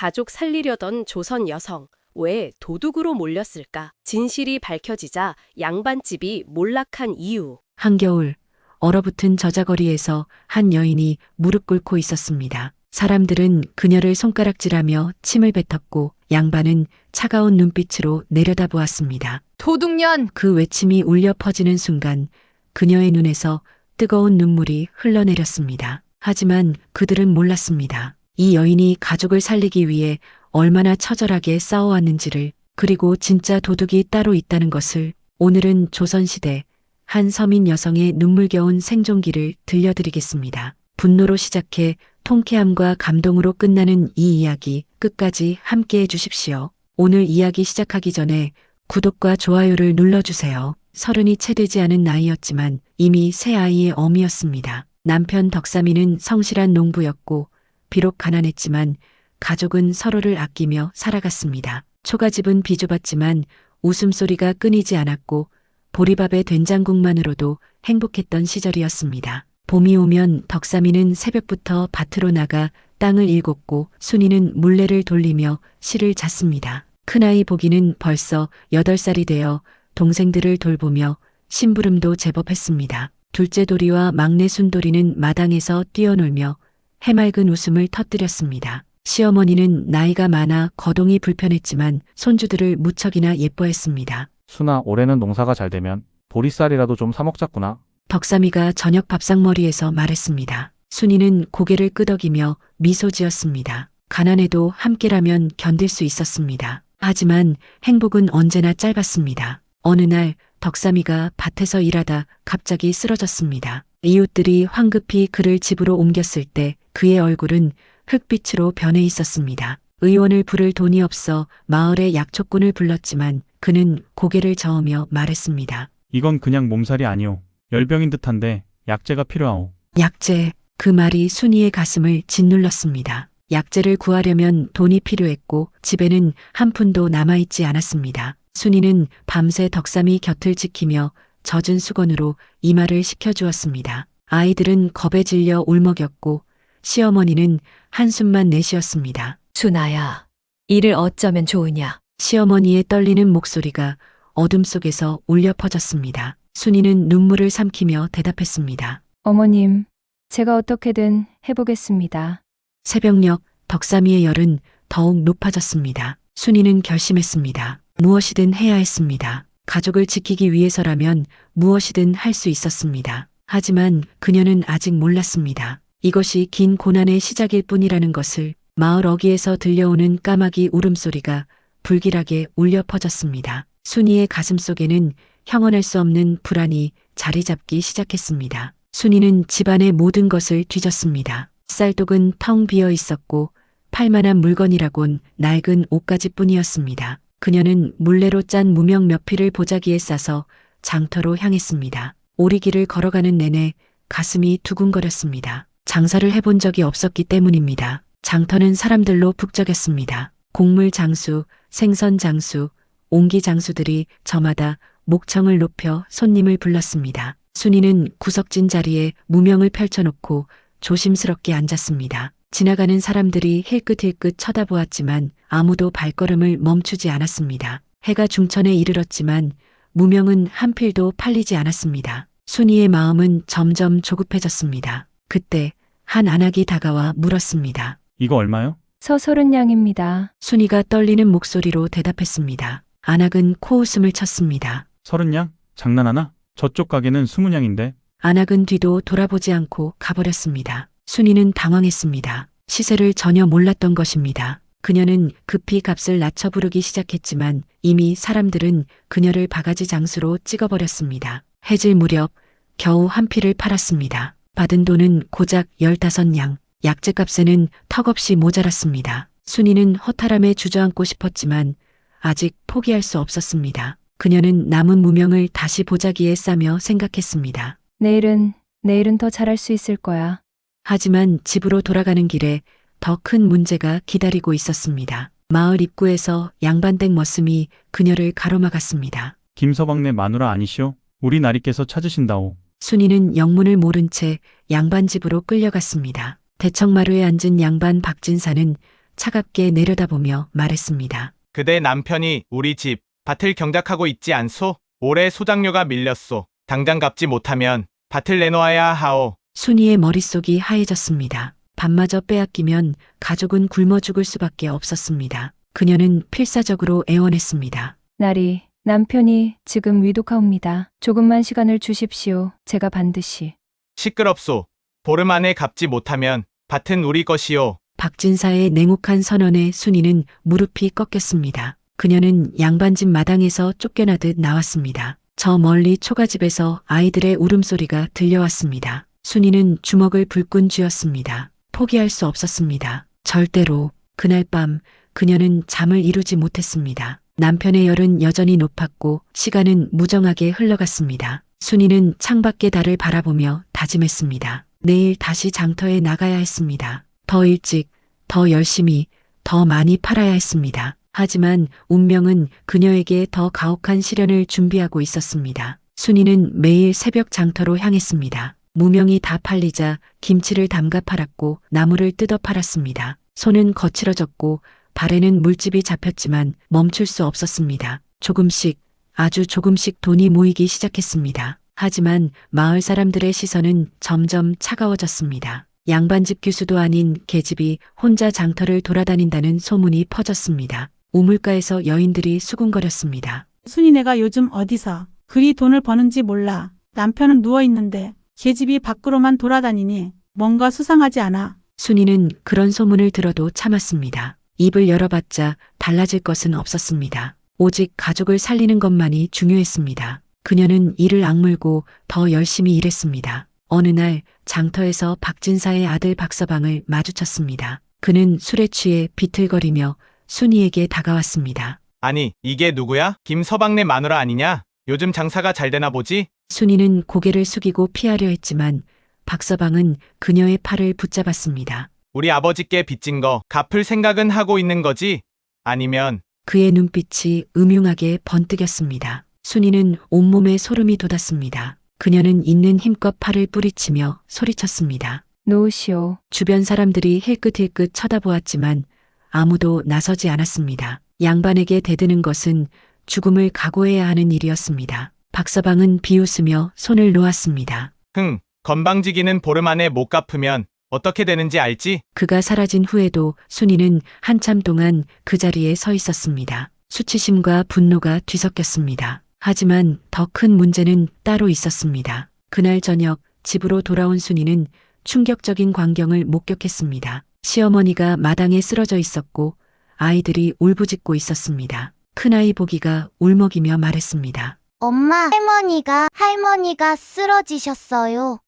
가족 살리려던 조선 여성, 왜 도둑으로 몰렸을까? 진실이 밝혀지자 양반집이 몰락한 이유. 한겨울 얼어붙은 저자거리에서 한 여인이 무릎 꿇고 있었습니다. 사람들은 그녀를 손가락질하며 침을 뱉었고 양반은 차가운 눈빛으로 내려다보았습니다. 도둑년! 그 외침이 울려 퍼지는 순간 그녀의 눈에서 뜨거운 눈물이 흘러내렸습니다. 하지만 그들은 몰랐습니다. 이 여인이 가족을 살리기 위해 얼마나 처절하게 싸워왔는지를 그리고 진짜 도둑이 따로 있다는 것을 오늘은 조선시대 한 서민 여성의 눈물겨운 생존기를 들려드리겠습니다. 분노로 시작해 통쾌함과 감동으로 끝나는 이 이야기 끝까지 함께 해 주십시오. 오늘 이야기 시작하기 전에 구독과 좋아요를 눌러주세요. 서른이 채 되지 않은 나이였지만 이미 새 아이의 어미였습니다. 남편 덕삼이는 성실한 농부였고 비록 가난했지만 가족은 서로를 아끼며 살아갔습니다. 초가집은 비좁았지만 웃음소리가 끊이지 않았고 보리밥에 된장국만으로도 행복했던 시절이었습니다. 봄이 오면 덕삼이는 새벽부터 밭으로 나가 땅을 일궜고 순이는 물레를 돌리며 실을 잤습니다. 큰아이 보기는 벌써 8살이 되어 동생들을 돌보며 심부름도 제법 했습니다. 둘째 도리와 막내 순도리는 마당에서 뛰어놀며 해맑은 웃음을 터뜨렸습니다. 시어머니는 나이가 많아 거동이 불편했지만 손주들을 무척이나 예뻐했습니다. 순아, 올해는 농사가 잘 되면 보리쌀이라도 좀 사먹자꾸나. 덕삼이가 저녁 밥상머리에서 말했습니다. 순이는 고개를 끄덕이며 미소 지었습니다. 가난해도 함께라면 견딜 수 있었습니다. 하지만 행복은 언제나 짧았습니다. 어느 날 덕삼이가 밭에서 일하다 갑자기 쓰러졌습니다. 이웃들이 황급히 그를 집으로 옮겼을 때 그의 얼굴은 흙빛으로 변해 있었습니다. 의원을 부를 돈이 없어 마을의 약초꾼을 불렀지만 그는 고개를 저으며 말했습니다. 이건 그냥 몸살이 아니오. 열병인 듯한데 약재가 필요하오. 약재, 그 말이 순이의 가슴을 짓눌렀습니다. 약재를 구하려면 돈이 필요했고 집에는 한 푼도 남아있지 않았습니다. 순이는 밤새 덕삼이 곁을 지키며 젖은 수건으로 이마를 식혀주었습니다. 아이들은 겁에 질려 울먹였고 시어머니는 한숨만 내쉬었습니다. 순아야, 이를 어쩌면 좋으냐? 시어머니의 떨리는 목소리가 어둠 속에서 울려 퍼졌습니다. 순이는 눈물을 삼키며 대답했습니다. 어머님, 제가 어떻게든 해보겠습니다. 새벽녘 덕삼이의 열은 더욱 높아졌습니다. 순이는 결심했습니다. 무엇이든 해야 했습니다. 가족을 지키기 위해서라면 무엇이든 할 수 있었습니다. 하지만 그녀는 아직 몰랐습니다. 이것이 긴 고난의 시작일 뿐이라는 것을 마을 어귀에서 들려오는 까마귀 울음소리가 불길하게 울려 퍼졌습니다. 순이의 가슴 속에는 형언할 수 없는 불안이 자리 잡기 시작했습니다. 순이는 집안의 모든 것을 뒤졌습니다. 쌀독은 텅 비어 있었고 팔만한 물건이라곤 낡은 옷가지 뿐이었습니다. 그녀는 물레로 짠 무명 몇 피를 보자기에 싸서 장터로 향했습니다. 오리길을 걸어가는 내내 가슴이 두근거렸습니다. 장사를 해본 적이 없었기 때문입니다. 장터는 사람들로 북적였습니다. 곡물 장수, 생선 장수, 옹기 장수들이 저마다 목청을 높여 손님을 불렀습니다. 순이는 구석진 자리에 무명을 펼쳐놓고 조심스럽게 앉았습니다. 지나가는 사람들이 힐끗힐끗 쳐다보았지만 아무도 발걸음을 멈추지 않았습니다. 해가 중천에 이르렀지만 무명은 한 필도 팔리지 않았습니다. 순이의 마음은 점점 조급해졌습니다. 그때 한 안악이 다가와 물었습니다. 이거 얼마요? 서서른 양입니다. 순이가 떨리는 목소리로 대답했습니다. 안악은 코웃음을 쳤습니다. 서른 양? 장난하나? 저쪽 가게는 스무 양인데. 안악은 뒤도 돌아보지 않고 가버렸습니다. 순이는 당황했습니다. 시세를 전혀 몰랐던 것입니다. 그녀는 급히 값을 낮춰 부르기 시작했지만 이미 사람들은 그녀를 바가지 장수로 찍어버렸습니다. 해질 무렵 겨우 한 피를 팔았습니다. 받은 돈은 고작 15냥, 약재값에는 턱없이 모자랐습니다. 순이는 허탈함에 주저앉고 싶었지만 아직 포기할 수 없었습니다. 그녀는 남은 무명을 다시 보자기에 싸며 생각했습니다. 내일은, 내일은 더 잘할 수 있을 거야. 하지만 집으로 돌아가는 길에 더 큰 문제가 기다리고 있었습니다. 마을 입구에서 양반댁 머슴이 그녀를 가로막았습니다. 김서방네 마누라 아니시오? 우리 나리께서 찾으신다오. 순이는 영문을 모른 채 양반 집으로 끌려갔습니다. 대청마루에 앉은 양반 박진사는 차갑게 내려다보며 말했습니다. 그대 남편이 우리 집 밭을 경작하고 있지 않소? 올해 소장료가 밀렸소. 당장 갚지 못하면 밭을 내놓아야 하오. 순이의 머릿속이 하얘졌습니다. 밥마저 빼앗기면 가족은 굶어 죽을 수밖에 없었습니다. 그녀는 필사적으로 애원했습니다. 나리, 남편이 지금 위독하옵니다. 조금만 시간을 주십시오. 제가 반드시. 시끄럽소. 보름 안에 갚지 못하면 밭은 우리 것이오. 박진사의 냉혹한 선언에 순이는 무릎이 꺾였습니다. 그녀는 양반집 마당에서 쫓겨나듯 나왔습니다. 저 멀리 초가집에서 아이들의 울음소리가 들려왔습니다. 순이는 주먹을 불끈 쥐었습니다. 포기할 수 없었습니다. 절대로 그날 밤 그녀는 잠을 이루지 못했습니다. 남편의 열은 여전히 높았고 시간은 무정하게 흘러갔습니다. 순이는 창밖의 달을 바라보며 다짐했습니다. 내일 다시 장터에 나가야 했습니다. 더 일찍, 더 열심히, 더 많이 팔아야 했습니다. 하지만 운명은 그녀에게 더 가혹한 시련을 준비하고 있었습니다. 순이는 매일 새벽 장터로 향했습니다. 무명이 다 팔리자 김치를 담가 팔았고 나무를 뜯어 팔았습니다. 손은 거칠어졌고 발에는 물집이 잡혔지만 멈출 수 없었습니다. 조금씩, 아주 조금씩 돈이 모이기 시작했습니다. 하지만 마을 사람들의 시선은 점점 차가워졌습니다. 양반집 교수도 아닌 계집이 혼자 장터를 돌아다닌다는 소문이 퍼졌습니다. 우물가에서 여인들이 수군거렸습니다. 순이네가 요즘 어디서 그리 돈을 버는지 몰라. 남편은 누워있는데 계집이 밖으로만 돌아다니니 뭔가 수상하지 않아. 순이는 그런 소문을 들어도 참았습니다. 입을 열어봤자 달라질 것은 없었습니다. 오직 가족을 살리는 것만이 중요했습니다. 그녀는 이를 악물고 더 열심히 일했습니다. 어느 날 장터에서 박진사의 아들 박서방을 마주쳤습니다. 그는 술에 취해 비틀거리며 순이에게 다가왔습니다. 아니, 이게 누구야? 김서방네 마누라 아니냐? 요즘 장사가 잘 되나 보지? 순이는 고개를 숙이고 피하려 했지만 박서방은 그녀의 팔을 붙잡았습니다. 우리 아버지께 빚진 거 갚을 생각은 하고 있는 거지? 아니면 그의 눈빛이 음흉하게 번뜩였습니다. 순이는 온몸에 소름이 돋았습니다. 그녀는 있는 힘껏 팔을 뿌리치며 소리쳤습니다. 놓으시오. 주변 사람들이 힐끗힐끗 쳐다보았지만 아무도 나서지 않았습니다. 양반에게 대드는 것은 죽음을 각오해야 하는 일이었습니다. 박서방은 비웃으며 손을 놓았습니다. 흥, 건방지기는 보름 안에 못 갚으면 어떻게 되는지 알지? 그가 사라진 후에도 순이는 한참 동안 그 자리에 서 있었습니다. 수치심과 분노가 뒤섞였습니다. 하지만 더 큰 문제는 따로 있었습니다. 그날 저녁 집으로 돌아온 순이는 충격적인 광경을 목격했습니다. 시어머니가 마당에 쓰러져 있었고 아이들이 울부짖고 있었습니다. 큰아이 보기가 울먹이며 말했습니다. 엄마, 할머니가, 할머니가 쓰러지셨어요.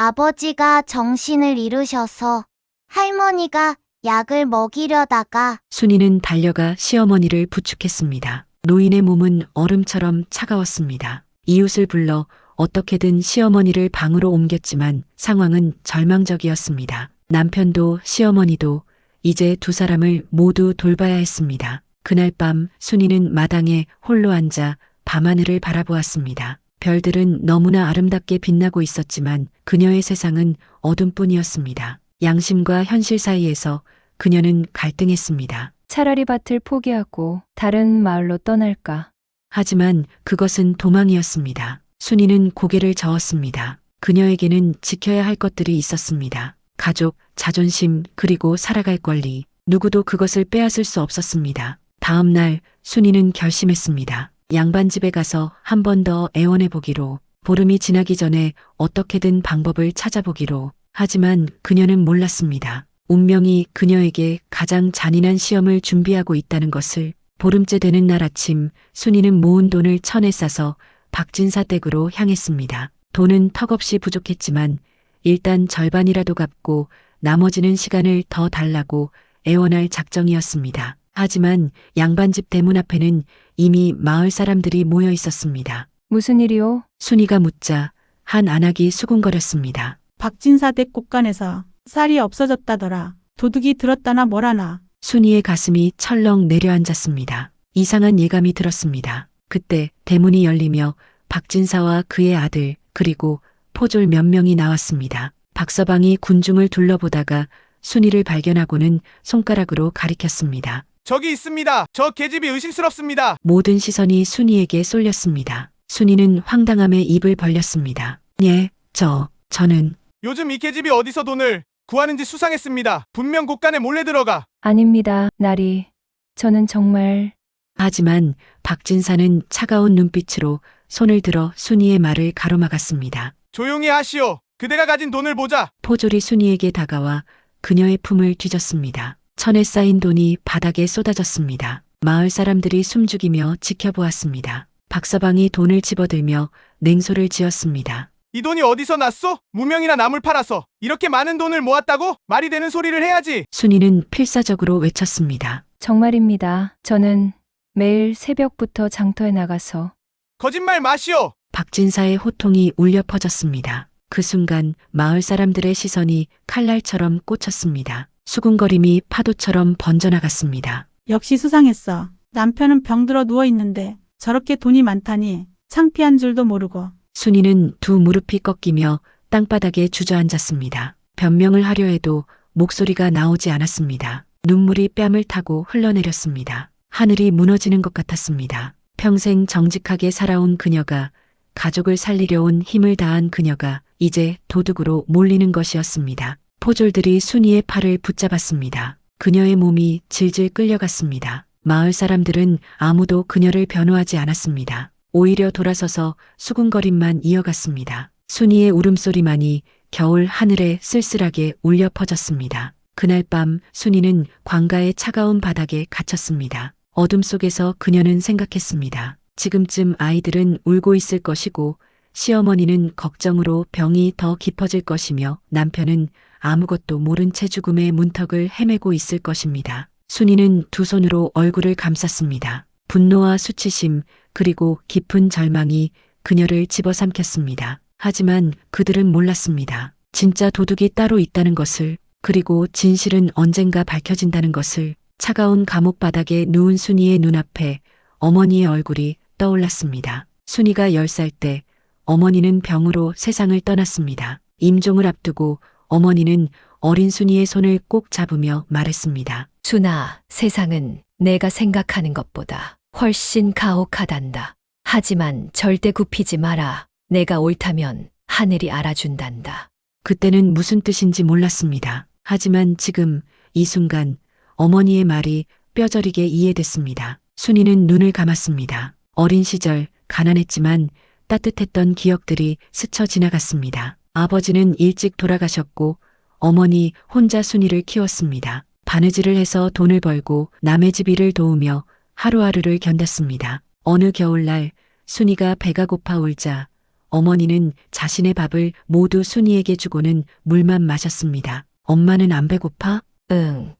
아버지가 정신을 잃으셔서 할머니가 약을 먹이려다가 순이는 달려가 시어머니를 부축했습니다. 노인의 몸은 얼음처럼 차가웠습니다. 이웃을 불러 어떻게든 시어머니를 방으로 옮겼지만 상황은 절망적이었습니다. 남편도 시어머니도 이제 두 사람을 모두 돌봐야 했습니다. 그날 밤 순이는 마당에 홀로 앉아 밤하늘을 바라보았습니다. 별들은 너무나 아름답게 빛나고 있었지만 그녀의 세상은 어둠뿐이었습니다. 양심과 현실 사이에서 그녀는 갈등했습니다. 차라리 밭을 포기하고 다른 마을로 떠날까. 하지만 그것은 도망이었습니다. 순이는 고개를 저었습니다. 그녀에게는 지켜야 할 것들이 있었습니다. 가족, 자존심, 그리고 살아갈 권리. 누구도 그것을 빼앗을 수 없었습니다. 다음 날 순이는 결심했습니다. 양반 집에 가서 한 번 더 애원해 보기로, 보름이 지나기 전에 어떻게든 방법을 찾아보기로. 하지만 그녀는 몰랐습니다. 운명이 그녀에게 가장 잔인한 시험을 준비하고 있다는 것을 보름째 되는 날 아침 순이는 모은 돈을 천에 싸서 박진사 댁으로 향했습니다. 돈은 턱없이 부족했지만 일단 절반이라도 갚고 나머지는 시간을 더 달라고 애원할 작정이었습니다. 하지만 양반집 대문 앞에는 이미 마을 사람들이 모여 있었습니다. 무슨 일이오? 순이가 묻자 한 안악이 수군거렸습니다. 박진사 댁 곳간에서 쌀이 없어졌다더라. 도둑이 들었다나 뭐라나. 순이의 가슴이 철렁 내려앉았습니다. 이상한 예감이 들었습니다. 그때 대문이 열리며 박진사와 그의 아들 그리고 포졸 몇 명이 나왔습니다. 박서방이 군중을 둘러보다가 순이를 발견하고는 손가락으로 가리켰습니다. 저기 있습니다. 저 계집이 의심스럽습니다. 모든 시선이 순이에게 쏠렸습니다. 순이는 황당함에 입을 벌렸습니다. 예, 저, 저는 요즘 이 계집이 어디서 돈을 구하는지 수상했습니다. 분명 곳간에 몰래 들어가. 아닙니다, 나리. 저는 정말 하지만 박진사는 차가운 눈빛으로 손을 들어 순이의 말을 가로막았습니다. 조용히 하시오. 그대가 가진 돈을 보자. 포졸이 순이에게 다가와 그녀의 품을 뒤졌습니다. 천에 쌓인 돈이 바닥에 쏟아졌습니다. 마을 사람들이 숨죽이며 지켜보았습니다. 박서방이 돈을 집어들며 냉소를 지었습니다. 이 돈이 어디서 났소? 무명이나 나물 팔아서 이렇게 많은 돈을 모았다고? 말이 되는 소리를 해야지. 순이는 필사적으로 외쳤습니다. 정말입니다. 저는 매일 새벽부터 장터에 나가서 거짓말 마시오. 박진사의 호통이 울려 퍼졌습니다. 그 순간 마을 사람들의 시선이 칼날처럼 꽂혔습니다. 수군거림이 파도처럼 번져나갔습니다. 역시 수상했어. 남편은 병들어 누워 있는데 저렇게 돈이 많다니 창피한 줄도 모르고 순이는 두 무릎이 꺾이며 땅바닥에 주저앉았습니다. 변명을 하려 해도 목소리가 나오지 않았습니다. 눈물이 뺨을 타고 흘러내렸습니다. 하늘이 무너지는 것 같았습니다. 평생 정직하게 살아온 그녀가 가족을 살리려 온 힘을 다한 그녀가 이제 도둑으로 몰리는 것이었습니다. 포졸들이 순이의 팔을 붙잡았습니다. 그녀의 몸이 질질 끌려갔습니다. 마을 사람들은 아무도 그녀를 변호하지 않았습니다. 오히려 돌아서서 수군거림만 이어갔습니다. 순이의 울음소리만이 겨울 하늘에 쓸쓸하게 울려 퍼졌습니다. 그날 밤 순이는 광가의 차가운 바닥에 갇혔습니다. 어둠 속에서 그녀는 생각했습니다. 지금쯤 아이들은 울고 있을 것이고 시어머니는 걱정으로 병이 더 깊어질 것이며 남편은 아무것도 모른 채 죽음의 문턱을 헤매고 있을 것입니다. 순이는 두 손으로 얼굴을 감쌌습니다. 분노와 수치심 그리고 깊은 절망이 그녀를 집어삼켰습니다. 하지만 그들은 몰랐습니다. 진짜 도둑이 따로 있다는 것을 그리고 진실은 언젠가 밝혀진다는 것을 차가운 감옥 바닥에 누운 순이의 눈앞에 어머니의 얼굴이 떠올랐습니다. 순이가 10살 때 어머니는 병으로 세상을 떠났습니다. 임종을 앞두고 어머니는 어린 순이의 손을 꼭 잡으며 말했습니다. 순아, 세상은 내가 생각하는 것보다 훨씬 가혹하단다. 하지만 절대 굽히지 마라. 내가 옳다면 하늘이 알아준단다. 그때는 무슨 뜻인지 몰랐습니다. 하지만 지금 이 순간 어머니의 말이 뼈저리게 이해됐습니다. 순이는 눈을 감았습니다. 어린 시절 가난했지만 따뜻했던 기억들이 스쳐 지나갔습니다. 아버지는 일찍 돌아가셨고 어머니 혼자 순이를 키웠습니다. 바느질을 해서 돈을 벌고 남의 집 일을 도우며 하루하루를 견뎠습니다. 어느 겨울날 순이가 배가 고파 울자 어머니는 자신의 밥을 모두 순이에게 주고는 물만 마셨습니다. 엄마는 안 배고파? 응.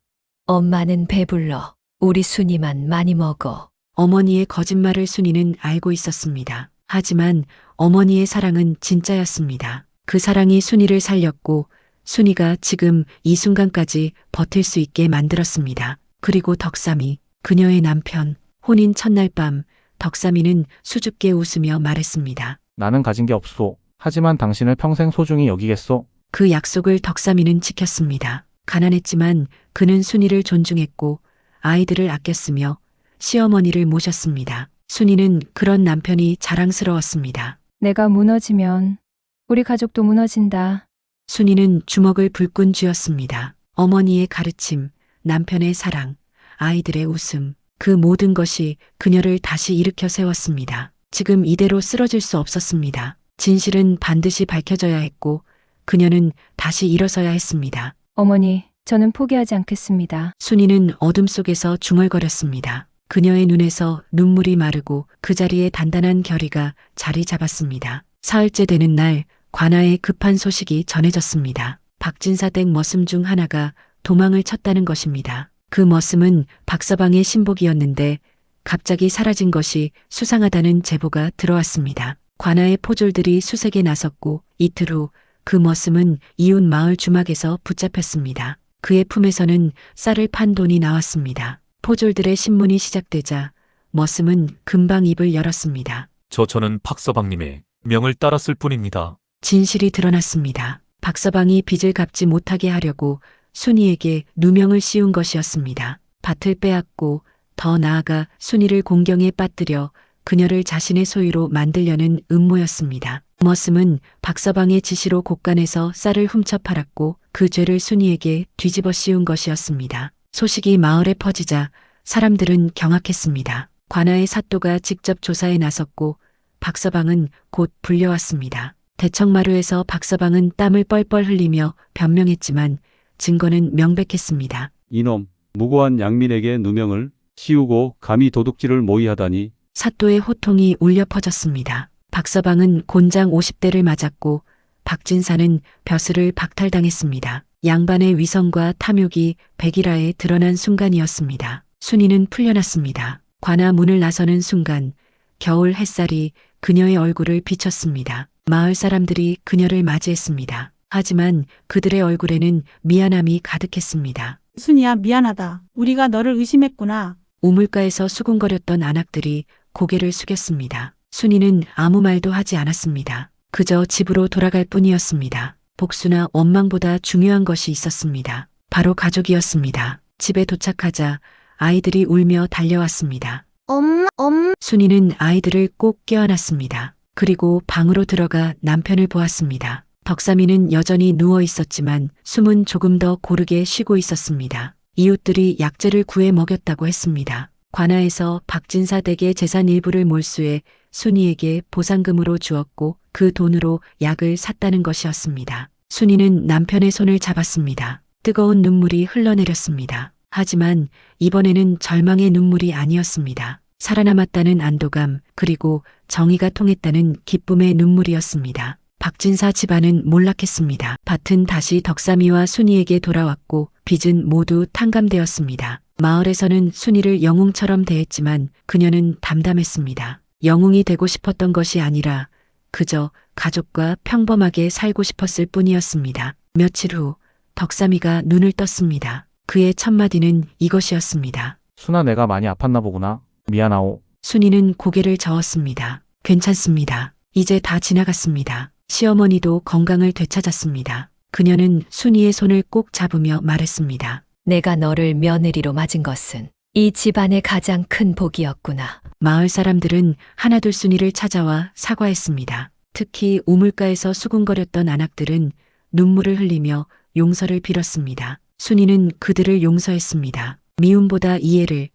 엄마는 배불러. 우리 순이만 많이 먹어. 어머니의 거짓말을 순이는 알고 있었습니다. 하지만 어머니의 사랑은 진짜였습니다. 그 사랑이 순이를 살렸고 순이가 지금 이 순간까지 버틸 수 있게 만들었습니다. 그리고 덕삼이 그녀의 남편 혼인 첫날 밤 덕삼이는 수줍게 웃으며 말했습니다. 나는 가진 게 없소. 하지만 당신을 평생 소중히 여기겠소. 그 약속을 덕삼이는 지켰습니다. 가난했지만 그는 순이를 존중했고 아이들을 아꼈으며 시어머니를 모셨습니다. 순이는 그런 남편이 자랑스러웠습니다. 내가 무너지면 우리 가족도 무너진다. 순이는 주먹을 불끈 쥐었습니다. 어머니의 가르침, 남편의 사랑, 아이들의 웃음, 그 모든 것이 그녀를 다시 일으켜 세웠습니다. 지금 이대로 쓰러질 수 없었습니다. 진실은 반드시 밝혀져야 했고 그녀는 다시 일어서야 했습니다. 어머니, 저는 포기하지 않겠습니다. 순이는 어둠 속에서 중얼거렸습니다. 그녀의 눈에서 눈물이 마르고 그 자리에 단단한 결의가 자리 잡았습니다. 사흘째 되는 날 관아에 급한 소식이 전해졌습니다. 박진사 댁 머슴 중 하나가 도망을 쳤다는 것입니다. 그 머슴은 박서방의 신복이었는데 갑자기 사라진 것이 수상하다는 제보가 들어왔습니다. 관아의 포졸들이 수색에 나섰고 이틀 후 그 머슴은 이웃 마을 주막에서 붙잡혔습니다. 그의 품에서는 쌀을 판 돈이 나왔습니다. 포졸들의 신문이 시작되자 머슴은 금방 입을 열었습니다. 저 저는 박서방님의 명을 따랐을 뿐입니다. 진실이 드러났습니다. 박서방이 빚을 갚지 못하게 하려고 순이에게 누명을 씌운 것이었습니다. 밭을 빼앗고 더 나아가 순이를 공경에 빠뜨려 그녀를 자신의 소유로 만들려는 음모였습니다. 머슴은 박서방의 지시로 곳간에서 쌀을 훔쳐 팔았고 그 죄를 순이에게 뒤집어 씌운 것이었습니다. 소식이 마을에 퍼지자 사람들은 경악했습니다. 관아의 사또가 직접 조사에 나섰고 박서방은 곧 불려왔습니다. 대청마루에서 박서방은 땀을 뻘뻘 흘리며 변명했지만 증거는 명백했습니다. 이놈, 무고한 양민에게 누명을 씌우고 감히 도둑질을 모의하다니 사또의 호통이 울려 퍼졌습니다. 박서방은 곤장 50대를 맞았고 박진사는 벼슬을 박탈당했습니다. 양반의 위선과 탐욕이 백일하에 드러난 순간이었습니다. 순이는 풀려났습니다. 관아 문을 나서는 순간 겨울 햇살이 그녀의 얼굴을 비쳤습니다. 마을 사람들이 그녀를 맞이했습니다. 하지만 그들의 얼굴에는 미안함이 가득했습니다. 순이야 미안하다. 우리가 너를 의심했구나. 우물가에서 수군거렸던 안악들이 고개를 숙였습니다. 순이는 아무 말도 하지 않았습니다. 그저 집으로 돌아갈 뿐이었습니다. 복수나 원망보다 중요한 것이 있었습니다. 바로 가족이었습니다. 집에 도착하자 아이들이 울며 달려왔습니다. 엄마, 엄마, 순이는 아이들을 꼭 껴안았습니다. 그리고 방으로 들어가 남편을 보았습니다. 덕삼이는 여전히 누워 있었지만 숨은 조금 더 고르게 쉬고 있었습니다. 이웃들이 약재를 구해 먹였다고 했습니다. 관아에서 박진사 댁의 재산 일부를 몰수해 순이에게 보상금으로 주었고 그 돈으로 약을 샀다는 것이었습니다. 순이는 남편의 손을 잡았습니다. 뜨거운 눈물이 흘러내렸습니다. 하지만 이번에는 절망의 눈물이 아니었습니다. 살아남았다는 안도감, 그리고 정의가 통했다는 기쁨의 눈물이었습니다. 박진사 집안은 몰락했습니다. 밭은 다시 덕삼이와 순이에게 돌아왔고 빚은 모두 탕감되었습니다. 마을에서는 순이를 영웅처럼 대했지만 그녀는 담담했습니다. 영웅이 되고 싶었던 것이 아니라 그저 가족과 평범하게 살고 싶었을 뿐이었습니다. 며칠 후 덕삼이가 눈을 떴습니다. 그의 첫마디는 이것이었습니다. 순아 내가 많이 아팠나 보구나. 미안하오. 순이는 고개를 저었습니다. 괜찮습니다. 이제 다 지나갔습니다. 시어머니도 건강을 되찾았습니다. 그녀는 순이의 손을 꼭 잡으며 말했습니다. 내가 너를 며느리로 맞은 것은 이 집안의 가장 큰 복이었구나. 마을 사람들은 하나둘 순이를 찾아와 사과했습니다. 특히 우물가에서 수군거렸던 안악들은 눈물을 흘리며 용서를 빌었습니다. 순이는 그들을 용서했습니다. 미움보다 이해를,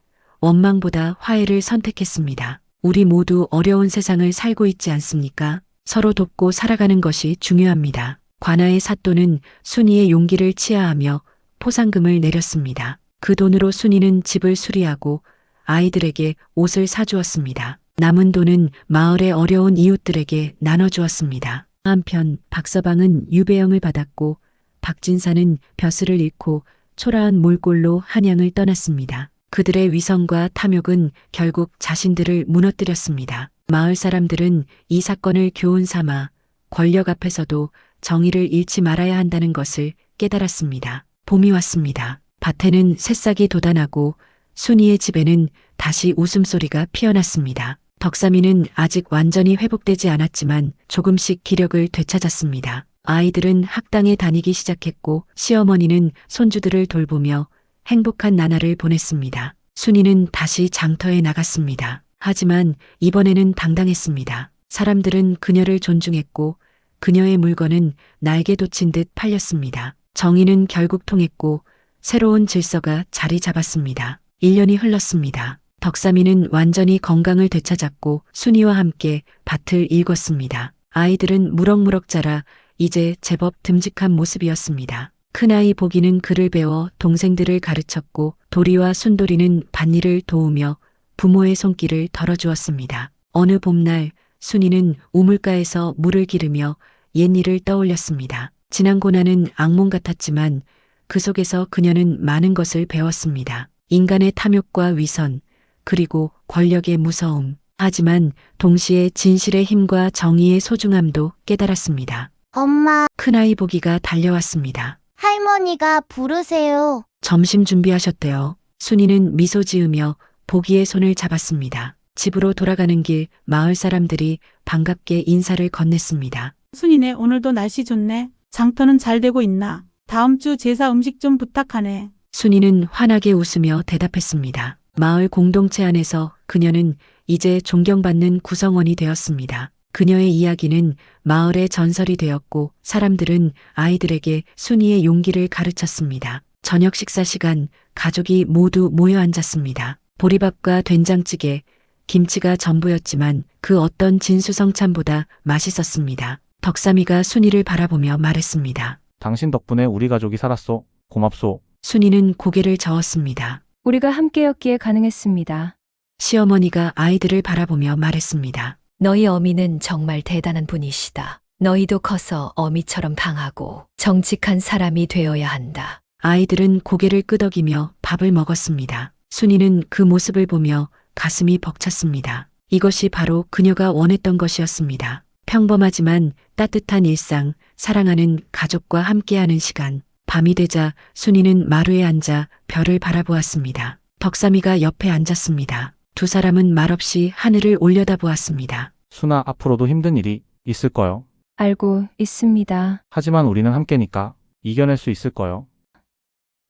원망보다 화해를 선택했습니다. 우리 모두 어려운 세상을 살고 있지 않습니까? 서로 돕고 살아가는 것이 중요합니다. 관아의 사또는 순이의 용기를 치하하며 포상금을 내렸습니다. 그 돈으로 순이는 집을 수리하고 아이들에게 옷을 사주었습니다. 남은 돈은 마을의 어려운 이웃들에게 나눠주었습니다. 한편 박서방은 유배형을 받았고 박진사는 벼슬을 잃고 초라한 몰골로 한양을 떠났습니다. 그들의 위선과 탐욕은 결국 자신들을 무너뜨렸습니다. 마을 사람들은 이 사건을 교훈 삼아 권력 앞에서도 정의를 잃지 말아야 한다는 것을 깨달았습니다. 봄이 왔습니다. 밭에는 새싹이 돋아나고 순이의 집에는 다시 웃음소리가 피어났습니다. 덕삼이는 아직 완전히 회복되지 않았지만 조금씩 기력을 되찾았습니다. 아이들은 학당에 다니기 시작했고 시어머니는 손주들을 돌보며 행복한 나날을 보냈습니다. 순이는 다시 장터에 나갔습니다. 하지만 이번에는 당당했습니다. 사람들은 그녀를 존중했고 그녀의 물건은 날개 돋친 듯 팔렸습니다. 정의는 결국 통했고 새로운 질서가 자리 잡았습니다. 1년이 흘렀습니다. 덕삼이는 완전히 건강을 되찾았고 순이와 함께 밭을 일궜습니다. 아이들은 무럭무럭 자라 이제 제법 듬직한 모습이었습니다. 큰아이 보기는 글을 배워 동생들을 가르쳤고 도리와 순도리는 밭일을 도우며 부모의 손길을 덜어주었습니다. 어느 봄날 순이는 우물가에서 물을 기르며 옛일을 떠올렸습니다. 지난 고난은 악몽 같았지만 그 속에서 그녀는 많은 것을 배웠습니다. 인간의 탐욕과 위선, 그리고 권력의 무서움, 하지만 동시에 진실의 힘과 정의의 소중함도 깨달았습니다. 엄마, 큰아이 보기가 달려왔습니다. 할머니가 부르세요. 점심 준비하셨대요. 순이는 미소 지으며 보기의 손을 잡았습니다. 집으로 돌아가는 길 마을 사람들이 반갑게 인사를 건넸습니다. 순이네 오늘도 날씨 좋네. 장터는 잘 되고 있나? 다음 주 제사 음식 좀 부탁하네. 순이는 환하게 웃으며 대답했습니다. 마을 공동체 안에서 그녀는 이제 존경받는 구성원이 되었습니다. 그녀의 이야기는 마을의 전설이 되었고 사람들은 아이들에게 순이의 용기를 가르쳤습니다. 저녁 식사 시간 가족이 모두 모여 앉았습니다. 보리밥과 된장찌개, 김치가 전부였지만 그 어떤 진수성찬보다 맛있었습니다. 덕삼이가 순이를 바라보며 말했습니다. 당신 덕분에 우리 가족이 살았소. 고맙소. 순이는 고개를 저었습니다. 우리가 함께였기에 가능했습니다. 시어머니가 아이들을 바라보며 말했습니다. 너희 어미는 정말 대단한 분이시다. 너희도 커서 어미처럼 강하고 정직한 사람이 되어야 한다. 아이들은 고개를 끄덕이며 밥을 먹었습니다. 순이는 그 모습을 보며 가슴이 벅찼습니다. 이것이 바로 그녀가 원했던 것이었습니다. 평범하지만 따뜻한 일상, 사랑하는 가족과 함께하는 시간. 밤이 되자 순이는 마루에 앉아 별을 바라보았습니다. 덕삼이가 옆에 앉았습니다. 두 사람은 말없이 하늘을 올려다보았습니다. 순아, 앞으로도 힘든 일이 있을 거요. 알고 있습니다. 하지만 우리는 함께니까 이겨낼 수 있을 거요.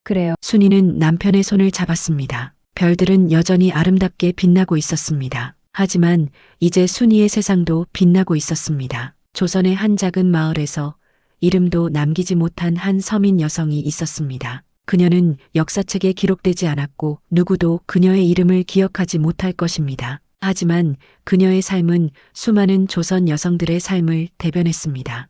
그래요. 순이는 남편의 손을 잡았습니다. 별들은 여전히 아름답게 빛나고 있었습니다. 하지만 이제 순이의 세상도 빛나고 있었습니다. 조선의 한 작은 마을에서 이름도 남기지 못한 한 서민 여성이 있었습니다. 그녀는 역사책에 기록되지 않았고 누구도 그녀의 이름을 기억하지 못할 것입니다. 하지만 그녀의 삶은 수많은 조선 여성들의 삶을 대변했습니다.